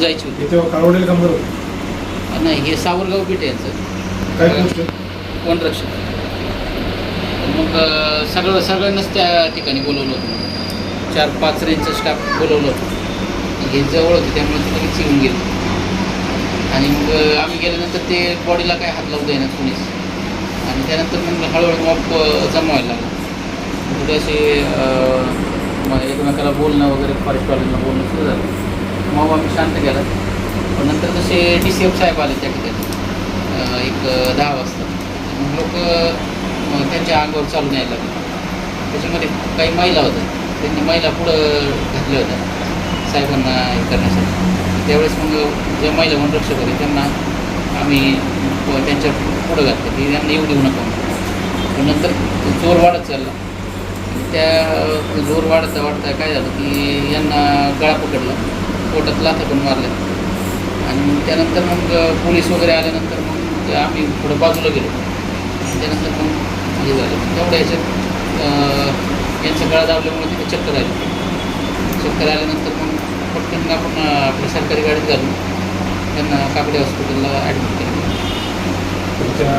जायची होती. कामगार होते. नाही हे सावरगाव पीठ आहे यांचं. काय गोष्ट? वनरक्षक. मग अं, सगळं सगळ्यांनाच त्या ठिकाणी बोलवलं होतं. चार पाच रेंजचं स्टाफ बोलवलं होतं. हे जवळ होते त्यामुळे ते लगेच येऊन गेले. आणि मग अं, आम्ही गेल्यानंतर ते बॉडीला काय हात लावू देणार कोणीच. आणि त्यानंतर मग हळूहळू मॉप जमवायला लागलं. कुठे असे अं, एकमेकाला बोलणं वगैरे फॉरेस्टवाल्यांना बोलणं सुरू झालं. मग आम्ही शांत केला. पण नंतर तसे डी सी एफ साहेब आले त्या ठिकाणी. एक दहा वाजता. मग लोक त्यांच्या अंगावर चालून यायला लागले. त्याच्यामध्ये काही महिला होत्या. त्यांनी महिला पुढं घातल्या होत्या. साहेबांना हे करण्यासाठी. त्यावेळेस मग ज्या महिला वनरक्षक होते त्यांना आम्ही त्यांच्या पुढं घातलं. की त्यांना येऊ देऊ नका पण नंतर जोर वाढत चालला. त्या जोर वाढता वाढता काय झालं की यांना गळा पकडला. पोटात लाथा पण मारल्या आणि त्यानंतर मग पोलीस वगैरे आल्यानंतर मग ते आम्ही थोडं बाजूला गेलो. त्यानंतर मग हे झालं. तेवढ्या ह्याच्यात यांचा गळा दाबल्यामुळे तिथे चक्कर आली. चक्कर आल्यानंतर मग पटकन आपण आपल्या सरकारी गाडीत घालून त्यांना काकडे हॉस्पिटलला ॲडमिट केलं. तुमच्या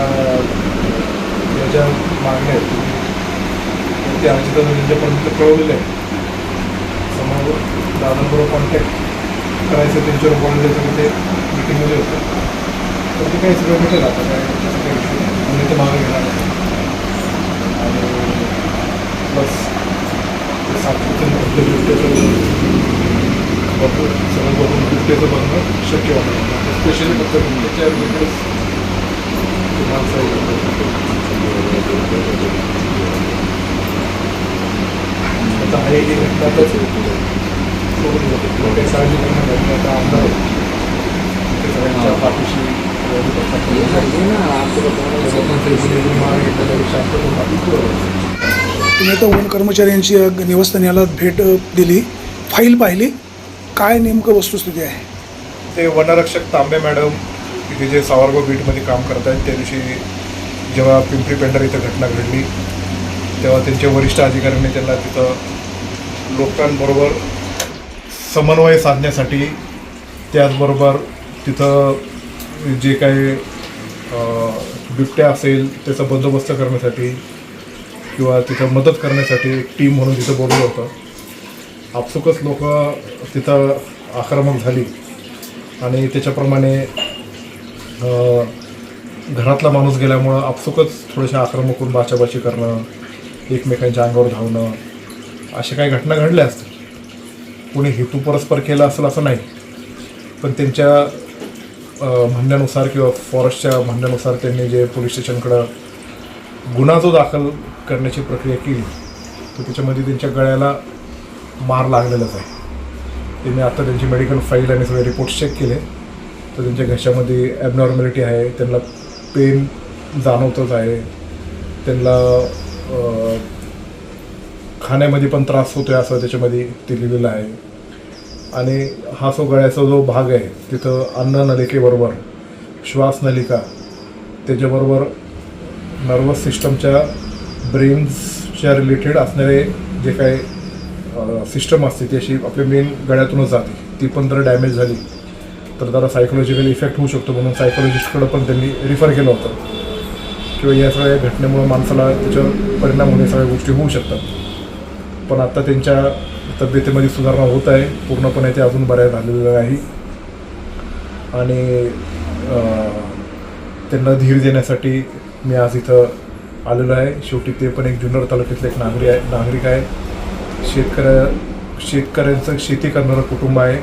ज्या मागण्या आहेत तुम्ही ते आमच्या त्यांच्यापर्यंत कळवलेलं आहे समोर दादांबरोबर कॉन्टॅक्ट करायचं त्यांच्यावर द्यायचं ते मीटिंगमध्ये होतं. तर ते काही सगळं मिळेल आता काय त्याचा काही issue नाही. आम्ही ते मागे घेणार आणि प्लस ते भरपूर बिबट्याचं भरपूर सगळं बघून बिबट्याचं बघणं शक्य वाटतं. स्पेशली फक्त बिबट्याच्या रिलेटेड माणसं आता आहे ही घटना करून सोडून किंवा काही आता आमदार सगळ्यांच्या पाठीशी तुम्ही आता वन कर्मचाऱ्यांची अ, निवासस्थानाला भेट दिली. फाईल पाहिली. काय नेमकं वस्तुस्थिती आहे? ते वनरक्षक तांबे मॅडम इथे जे सावरगाव बीटमध्ये काम करत आहेत त्या दिवशी जेव्हा पिंपरी पेंडर इथं घटना घडली तेव्हा त्यांच्या वरिष्ठ अधिकाऱ्यांनी त्यांना तिथं लोकांबरोबर समन्वय साधण्यासाठी त्याचबरोबर तिथं जे काही बिबट्या असेल त्याचा बंदोबस्त करण्यासाठी किंवा तिथं मदत करण्यासाठी टीम म्हणून तिथं बोललं होतं. आपसुकच लोक तिथं आक्रमक झाली. आणि त्याच्याप्रमाणे घरातला माणूस गेल्यामुळं आपसुकच थोडेसे आक्रमक होऊन बाचाबाची करणं एकमेकांच्या अंगावर धावणं अशा काही घटना घडल्या असतात कोणी हेतू परस्पर केला असेल असं नाही. पण त्यांच्या म्हणण्यानुसार किंवा फॉरेस्टच्या म्हणण्यानुसार त्यांनी जे पोलीस स्टेशनकडं गुन्हा जो दाखल करण्याची प्रक्रिया केली तर त्याच्यामध्ये त्यांच्या गळ्याला मार लागलेलाच आहे. त्यांनी आता त्यांची मेडिकल फाईल आणि सगळे रिपोर्ट्स चेक केले तर त्यांच्या घशामध्ये ॲबनॉर्मॅलिटी आहे त्यांना पेन जाणवतच आहे त्यांना खाण्यामध्ये पण त्रास होतो आहे असं त्याच्यामध्ये ते लिहिलेलं आहे. आणि हा जो गळ्याचा जो भाग आहे तिथं अन्न नलिकेबरोबर त्याच्याबरोबर नर्वस सिस्टमच्या ब्रेन्सच्या रिलेटेड असणारे जे काही सिस्टम असते ती अशी आपल्या मेन गळ्यातूनच जाते. ती पण जर डॅमेज झाली तर त्याला सायकोलॉजिकल इफेक्ट होऊ शकतो म्हणून सायकोलॉजिस्टकडं पण त्यांनी रिफर केलं होतं. किंवा या सगळ्या घटनेमुळं माणसाला त्याच्यावर परिणाम होणे सगळ्या गोष्टी होऊ शकतात. पण आता त्यांच्या तब्येतीमध्ये सुधारणा होत आहे. पूर्णपणे ते अजून बऱ्या झालेलं नाही. आणि त्यांना धीर देण्यासाठी मी आज इथं आलेलो आहे. शेवटी ते पण एक जुन्नर तालुक्यातले एक नागरिक आहे नागरिक आहे. शेतकऱ्या शेतकऱ्यांचं शेती करणारं कुटुंब आहे.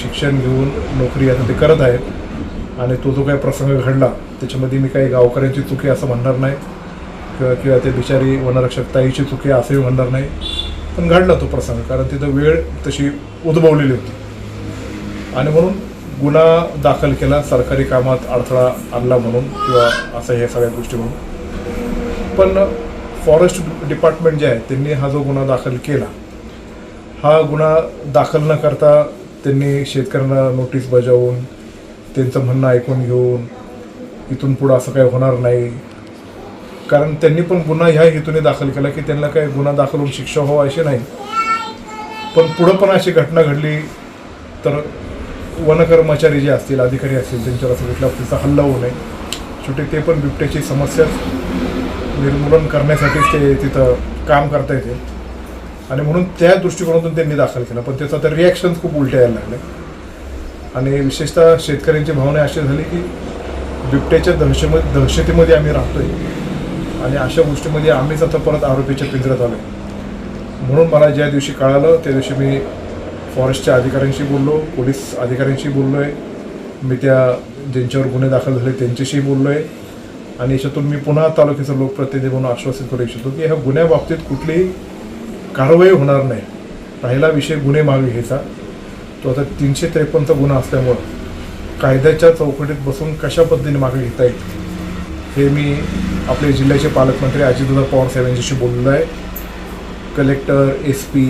शिक्षण घेऊन नोकरी आता ते करत आहेत. आणि तो जो काही प्रसंग घडला त्याच्यामध्ये मी काही गावकऱ्यांची चुकी असं म्हणणार नाही. किंवा ते बिचारी वनरक्षक ताईची चुकी असंही म्हणणार नाही. पण घडला तो प्रसंग कारण तिथं वेळ तशी उद्भवलेली होती. आणि म्हणून गुन्हा दाखल केला सरकारी कामात अडथळा आणला म्हणून किंवा असं हे सगळ्या गोष्टी म्हणून. पण फॉरेस्ट डिपार्टमेंट जे आहे त्यांनी हा जो गुन्हा दाखल केला हा गुन्हा दाखल न करता त्यांनी शेतकऱ्यांना नोटीस बजावून त्यांचं म्हणणं ऐकून घेऊन इथून पुढं असं काही होणार नाही कारण त्यांनी पण गुन्हा ह्या हेतूने दाखल केला की त्यांना काही गुन्हा दाखल होऊन शिक्षा व्हावं अशी नाही. पण पुढं पण अशी घटना घडली तर वनकर्मचारी जे असतील अधिकारी असतील त्यांच्यावर असं भेटलं तिचा हल्ला होऊ नये. शेवटी ते पण बिबट्याची समस्या निर्मूलन करण्यासाठीच ते तिथं काम करता येते. आणि म्हणून त्या दृष्टिकोनातून त्यांनी दाखल केला. पण त्याचं आता रिॲक्शन खूप उलट्या यायला लागले. आणि विशेषतः शेतकऱ्यांची भावना अशी झाली की बिबट्याच्या दहशेमध्ये दहशतीमध्ये आम्ही राहतोय. आणि अशा गोष्टीमध्ये आम्हीच आता परत आरोपीच्या पिंजऱ्यात आलो म्हणून मला ज्या दिवशी कळालं त्या दिवशी मी फॉरेस्टच्या अधिकाऱ्यांशी बोललो पोलीस अधिकाऱ्यांशी बोललो आहे मी त्या ज्यांच्यावर गुन्हे दाखल झाले त्यांच्याशी बोललो आहे आणि याच्यातून मी पुन्हा तालुक्याचं लोकप्रतिनिधी म्हणून आश्वासित करू इच्छितो की ह्या गुन्ह्याबाबतीत कुठलीही कारवाई होणार नाही. राहिला विषय गुन्हे मागे घ्यायचा. तो आता तीनशे त्रेपन्नचा गुन्हा असल्यामुळं कायद्याच्या चौकटीत बसून कशा पद्धतीने मागे घेता येईल हे मी आपले जिल्ह्याचे पालकमंत्री अजितदादा पवार साहेब यांच्याशी बोललो आहे. कलेक्टर एस पी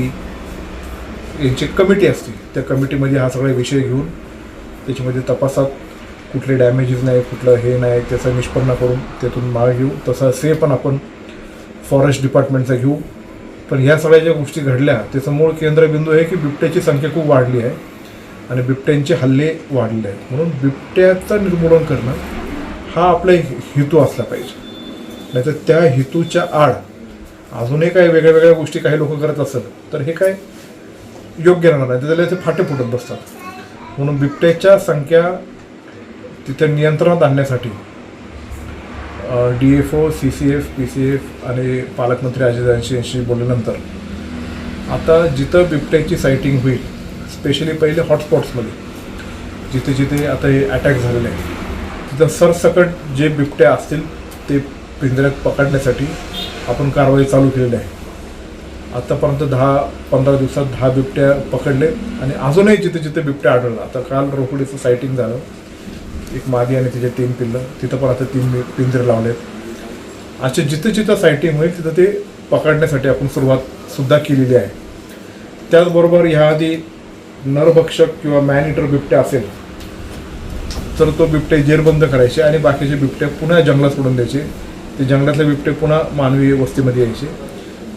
यांची कमिटी असते. त्या कमिटीमध्ये हा सगळा विषय घेऊन त्याच्यामध्ये तपासात कुठले डॅमेजेस नाही कुठलं हे नाही त्याचा निष्पन्न करून त्यातून माग घेऊ. तसं से पण आपण फॉरेस्ट डिपार्टमेंटचा घेऊ. पण ह्या सगळ्या ज्या गोष्टी घडल्या त्याचं मूळ केंद्रबिंदू आहे की बिबट्याची संख्या खूप वाढली आहे आणि बिबट्यांचे हल्ले वाढले आहेत. म्हणून बिबट्याचं निर्मूलन करणं हा आपला हेतू असला पाहिजे. नाहीतर त्या हेतूच्या आड अजूनही काही वेगळ्या वेगळ्या गोष्टी काही लोक करत असत तर हे काय योग्य राहणार नाही. त्याला ते फाटे फुटत बसतात. म्हणून बिबट्याच्या संख्या तिथे नियंत्रणात आणण्यासाठी D F O C C F P C F आणि पालकमंत्री अजय यांशी बोलल्यानंतर आता जिथं बिबट्याची सायटिंग होईल स्पेशली पहिले हॉटस्पॉट्समध्ये जिथे जिथे आता हे अटॅक झालेले आहे तिथं सरसकट जे बिबट्या असतील ते पिंजऱ्यात पकडण्यासाठी आपण कारवाई चालू केलेली आहे. आतापर्यंत दहा पंधरा दिवसात दहा बिबट्या पकडले आणि अजूनही जिथे जिथे बिबट्या आढळला. आता काल रोकडीचं सायटिंग झालं. एक मादी आणि तिचे तीन पिल्लं. तिथं पण आता तीन मी- पिंजरे लावलेत. असे जिथं जिथं सायटिंग होईल तिथं ते पकडण्यासाठी आपण सुरुवात सुद्धा केलेली आहे. त्याचबरोबर ह्याआधी नरभक्षक किंवा मॅन इटर बिबट्या असेल तर तो बिबटे जेरबंद करायचे आणि बाकीचे बिबटे पुन्हा जंगलात सोडून द्यायचे. ते जंगलातले बिबटे पुन्हा मानवी वस्तीमध्ये यायचे.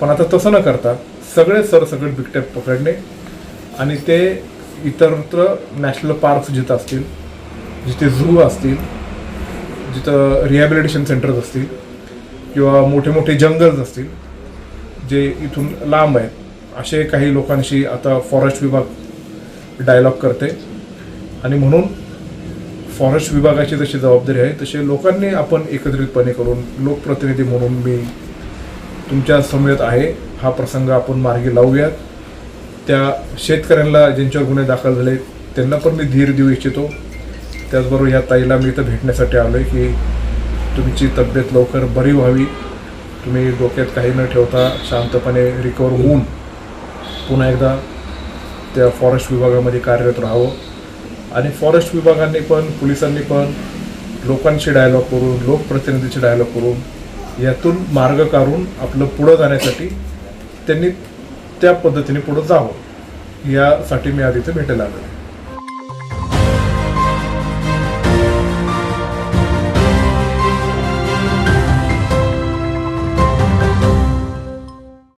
पण आता तसं न करता सगळे सरसकट बिबटे पकडणे आणि ते इतरत्र नॅशनल पार्क्स जिथं असतील जिथे झू असतील जिथं रिहॅबिलिटेशन सेंटर्स असतील किंवा मोठे मोठे जंगल्स असतील जे इथून लांब आहेत. असे काही लोकांशी आता फॉरेस्ट विभाग डायलॉग करते. आणि म्हणून फॉरेस्ट विभागाची जशी जबाबदारी आहे तसे लोकांनी आपण एकत्रितपणे करून लोकप्रतिनिधी म्हणून मी तुमच्या समवेत आहे. हा प्रसंग आपण मार्गी लावूयात. त्या शेतकऱ्यांना ज्यांच्यावर गुन्हे दाखल झाले त्यांना पण मी धीर देऊ इच्छितो. त्याचबरोबर ह्या ताईला मी इथं भेटण्यासाठी आलो आहे की तुमची तब्येत लवकर बरी व्हावी. तुम्ही डोक्यात काही न ठेवता शांतपणे रिकवर होऊन पुन्हा एकदा त्या फॉरेस्ट विभागामध्ये कार्यरत राहावं. आणि फॉरेस्ट विभागांनी पण पोलिसांनी पण लोकांशी डायलॉग करून लोकप्रतिनिधीशी डायलॉग करून यातून मार्ग काढून आपलं पुढं जाण्यासाठी त्यांनी त्या पद्धतीने पुढं जावं. यासाठी मी आधी ते भेटायला आलो